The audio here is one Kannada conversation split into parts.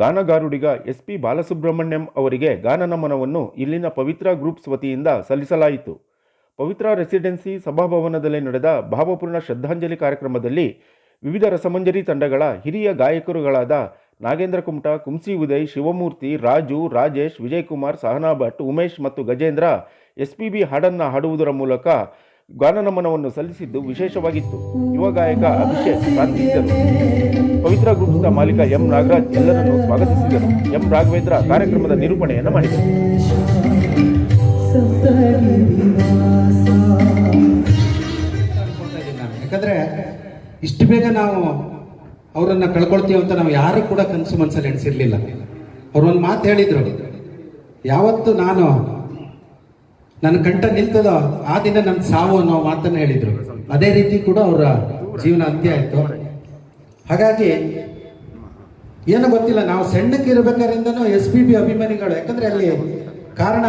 ಗಾನಗಾರುಡಿಗ ಎಸ್ ಪಿ ಬಾಲಸುಬ್ರಹ್ಮಣ್ಯಂ ಅವರಿಗೆ ಗಾನ ನಮನವನ್ನು ಇಲ್ಲಿನ ಪವಿತ್ರ ಗ್ರೂಪ್ಸ್ ವತಿಯಿಂದ ಸಲ್ಲಿಸಲಾಯಿತು. ಪವಿತ್ರ ರೆಸಿಡೆನ್ಸಿ ಸಭಾಭವನದಲ್ಲಿ ನಡೆದ ಭಾವಪೂರ್ಣ ಶ್ರದ್ಧಾಂಜಲಿ ಕಾರ್ಯಕ್ರಮದಲ್ಲಿ ವಿವಿಧ ರಸಮಂಜರಿ ತಂಡಗಳ ಹಿರಿಯ ಗಾಯಕರುಗಳಾದ ನಾಗೇಂದ್ರ ಕುಮಟ, ಕುಂಸಿ ಉದಯ್, ಶಿವಮೂರ್ತಿ, ರಾಜು, ರಾಜೇಶ್ ವಿಜಯಕುಮಾರ್ ಸಹನಾ ಭಟ್ ಉಮೇಶ್ ಮತ್ತು ಗಜೇಂದ್ರ ಎಸ್ಪಿಬಿ ಹಾಡನ್ನು ಹಾಡುವುದರ ಮೂಲಕ ಗಾನನಮನವನ್ನು ಸಲ್ಲಿಸಿದ್ದು ವಿಶೇಷವಾಗಿತ್ತು. ಯುವ ಗಾಯಕ ಅಭಿಷೇಕ್ ಪ್ರಾರ್ಥಿಸಿದರು ಪವಿತ್ರ ಗ್ರೂಪ್ಸ್ನ ಮಾಲೀಕ ಎಂ ನಾಗರಾಜ್ ಎಲ್ಲರನ್ನು ಸ್ವಾಗತಿಸಿದರು. ಎಂ ರಾಘವೇಂದ್ರ ಕಾರ್ಯಕ್ರಮದ ನಿರೂಪಣೆಯನ್ನು ಮಾಡಿದರು. ಯಾಕಂದ್ರೆ ಇಷ್ಟು ಬೇಗ ನಾವು ಅವರನ್ನ ಕಳ್ಕೊಳ್ತೀವಿ ಅಂತ ನಾವು ಯಾರು ಕೂಡ ಕನಸು ಮನಸ್ಸಲ್ಲಿ ಎಣಿಸಿರ್ಲಿಲ್ಲ. ಅವ್ರು ಒಂದು ಮಾತು ಹೇಳಿದ್ರು. ಯಾವತ್ತು ನಾನು ನನ್ನ ಕಂಠ ನಿಲ್ತದ? ಆ ದಿನ ನನ್ನ ಸಾವು ಅನ್ನೋ ಮಾತನ್ನ ಹೇಳಿದ್ರು. ಅದೇ ರೀತಿ ಕೂಡ ಅವರ ಜೀವನ ಅಂತ್ಯ ಆಯ್ತು. ಹಾಗಾಗಿ, ಏನು ಗೊತ್ತಿಲ್ಲ, ನಾವು ಸಣ್ಣಕ್ಕೆ ಇರಬೇಕಾದ್ರಿಂದನೂ ಎಸ್ ಪಿ ಬಿ ಅಭಿಮಾನಿಗಳು, ಯಾಕಂದ್ರೆ ಅಲ್ಲಿ ಕಾರಣ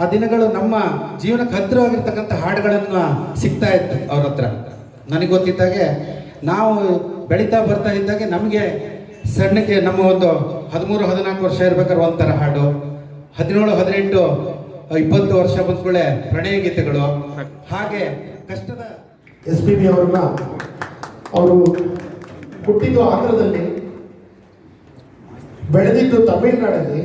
ಆ ದಿನಗಳು ನಮ್ಮ ಜೀವನಕ್ಕೆ ಹತ್ತಿರವಾಗಿರ್ತಕ್ಕಂಥ ಹಾಡುಗಳನ್ನ ಸಿಗ್ತಾ ಇತ್ತು ಅವ್ರ ಹತ್ರ. ನನಗೆ ಗೊತ್ತಿದ್ದಾಗೆ, ನಾವು ಬೆಳೀತಾ ಬರ್ತಾ ಇದ್ದಾಗೆ ನಮಗೆ ಸಣ್ಣಕ್ಕೆ ನಮ್ಮ ಒಂದು ಹದಿಮೂರು, ಹದಿನಾಲ್ಕು ವರ್ಷ ಇರ್ಬೇಕಾದ್ರೆ ಒಂಥರ ಹಾಡು. ಹದಿನೇಳು, ಹದಿನೆಂಟು ಇಪ್ಪತ್ತು ವರ್ಷ ಬಂದ್ಕೊಳ್ಳೆ ಪ್ರಣಯ ಗೀತೆಗಳು. ಹಾಗೆ ಕಷ್ಟದ ಎಸ್ ಪಿ ಬಿ ಅವ್ರನ್ನ ಅವರು ಹುಟ್ಟಿದ್ದು ಆಂಧ್ರದಲ್ಲಿ ಬೆಳೆದಿದ್ದು ತಮಿಳುನಾಡಲ್ಲಿ.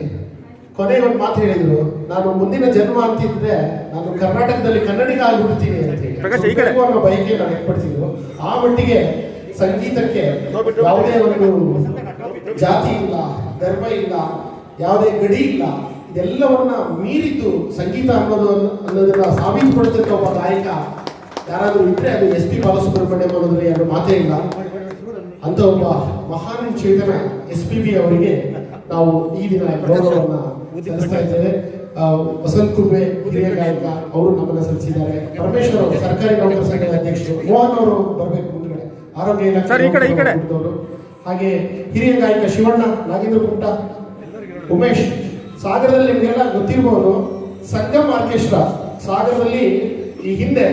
ಕೊನೆಗೆ ಒಂದು ಮಾತು ಹೇಳಿದ್ರು ನಾನು ಮುಂದಿನ ಜನ್ಮ ಅಂತಿದ್ರೆ ನಾನು ಕರ್ನಾಟಕದಲ್ಲಿ ಕನ್ನಡಿಗ ಆಗಿಬಿಡ್ತೀನಿ ಅಂತ ಹೇಳಿ. ಅನ್ನೋ ಬಯಕೆ ನಾನು ಏರ್ಪಡಿಸಿದ್ರು ಆ ಮಟ್ಟಿಗೆ ಸಂಗೀತಕ್ಕೆ ಯಾವುದೇ ಒಂದು ಜಾತಿ ಇಲ್ಲ ಧರ್ಮ ಇಲ್ಲ ಯಾವುದೇ ಗಡಿ ಇಲ್ಲ. ಇದೆಲ್ಲವನ್ನ ಮೀರಿದ್ದು ಸಂಗೀತ ಅನ್ನೋದು ಅನ್ನೋದನ್ನ ಸಾಬೀತುಪಡಿಸಿದ ಒಬ್ಬ ಗಾಯಕ ಯಾರಾದರೂ ಇದ್ರೆ ಅದು ಎಸ್ ಪಿ ಬಾಲಸುಬ್ರಹ್ಮಣ್ಯಂ ಅನ್ನೋದ್ರಲ್ಲಿ ಎರಡು ಮಾತೇ ಇಲ್ಲ. ಅಂತ ಒಬ್ಬ ಮಹಾನ್ ಚೇತನ ಎಸ್ ಪಿ ಬಿ ಅವರಿಗೆ ನಾವು ಈ ದಿನ ಗೌರವವನ್ನ ಸಲ್ಲಿಸ್ತಾ ಇದ್ದೇವೆ. ವಸಂತ್ ಕುರ್ಬೆ ಹಿರಿಯ ಗಾಯಕ ಅವರು ನಮ್ಮನ್ನ ಸಲ್ಲಿಸಿದ್ದಾರೆ. ಪರಮೇಶ್ವರ್ ಅವರು ಸರ್ಕಾರಿ ನೌಕರ ಸಂಘದ ಅಧ್ಯಕ್ಷರು ಮೋಹನ್ ಅವರು ಬರಬೇಕು ಮುಂದ್ಗಡೆ ಆರೋಗ್ಯ ಇಲಾಖೆ. ಹಾಗೆ ಹಿರಿಯ ಗಾಯಕ ಶಿವಣ್ಣ ನಾಗೇಂದ್ರ ಕುಂಟ ಉಮೇಶ್ ಸಾಗರದಲ್ಲಿ ನಿಮಗೆಲ್ಲ ಗೊತ್ತಿರಬಹುದು ಸಂಗಮ್ ಆರ್ಕೆಸ್ಟ್ರಾ ಸಾಗರದಲ್ಲಿ ಈ ಹಿಂದೆ,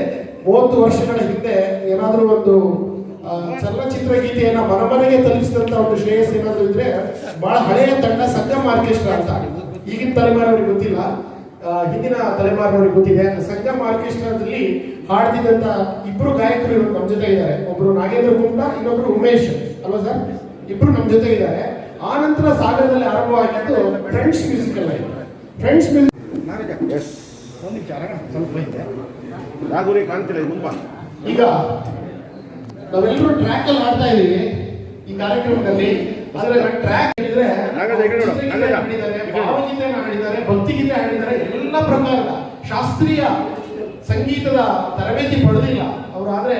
ಮೂವತ್ತು ವರ್ಷಗಳ ಹಿಂದೆ ಏನಾದರೂ ಒಂದು ಚಲನಚಿತ್ರ ಗೀತೆಯನ್ನ ಮನಮನೆಗೆ ತಲುಪಿಸಿದಂತ ಒಂದು ಶ್ರೇಯಸ್ ಏನಾದರೂ ಇದ್ರೆ ಬಹಳ ಹಳೆಯ ತಂಡ ಸಂಗಮ್ ಆರ್ಕೆಸ್ಟ್ರಾ ಅಂತ. ಈಗಿನ ತಲೆಮಾರವರಿಗೆ ಗೊತ್ತಿಲ್ಲ. ಹಿಂದಿನ ತಲೆಮಾರಿನವರಿಗೆ ಗೊತ್ತಿದೆ. ಸಂಗಮ್ ಆರ್ಕೆಸ್ಟ್ರಾದಲ್ಲಿ ಹಾಡ್ತಿದ್ದಂತ ಇಬ್ರು ಗಾಯಕರು ನಮ್ಮ ಜೊತೆ ಇದ್ದಾರೆ ಒಬ್ರು ನಾಗೇಂದ್ರ ಕುಂಟ ಇನ್ನೊಬ್ರು ಉಮೇಶ್. ಅಲ್ವಾ ಸರ್? ಇಬ್ರು ನಮ್ಮ ಜೊತೆ ಇದ್ದಾರೆ ಆ ನಂತರ ಸಾಗರದಲ್ಲಿ ಆರಂಭವಾಗಿದ್ದು ಫ್ರೆಂಡ್ಸ್ ಮ್ಯೂಸಿಕಲ್ ಅಲ್ಲ ಫ್ರೆಂಡ್ಸ್ ಮ್ಯೂಸಿಕ್ ರಾಘುರಿ ಕಾಣ್ತಿಲ್ಲ ಮುಂಬ. ಈಗ ನಾವೆಲ್ಲರೂ ಟ್ರ್ಯಾಕ್ ಅಲ್ಲಿ ಆಡ್ತಾ ಇದೀವಿ ಈ ಕಾರ್ಯಕ್ರಮದಲ್ಲಿ. ಆದ್ರೆ ಟ್ರ್ಯಾಕ್ ಹೇಳಿದ್ರೆ. ಭಾವಗೀತೆ ಹಾಡಿದ್ದಾರೆ ಭಕ್ತಿಗೀತೆ ಹಾಡಿದ್ದಾರೆ ಎಲ್ಲ ಪ್ರಕಾರದ ಶಾಸ್ತ್ರೀಯ ಸಂಗೀತದ ತರಬೇತಿ ಪಡೆದಿಲ್ಲ. ಅವರು ಆದ್ರೆ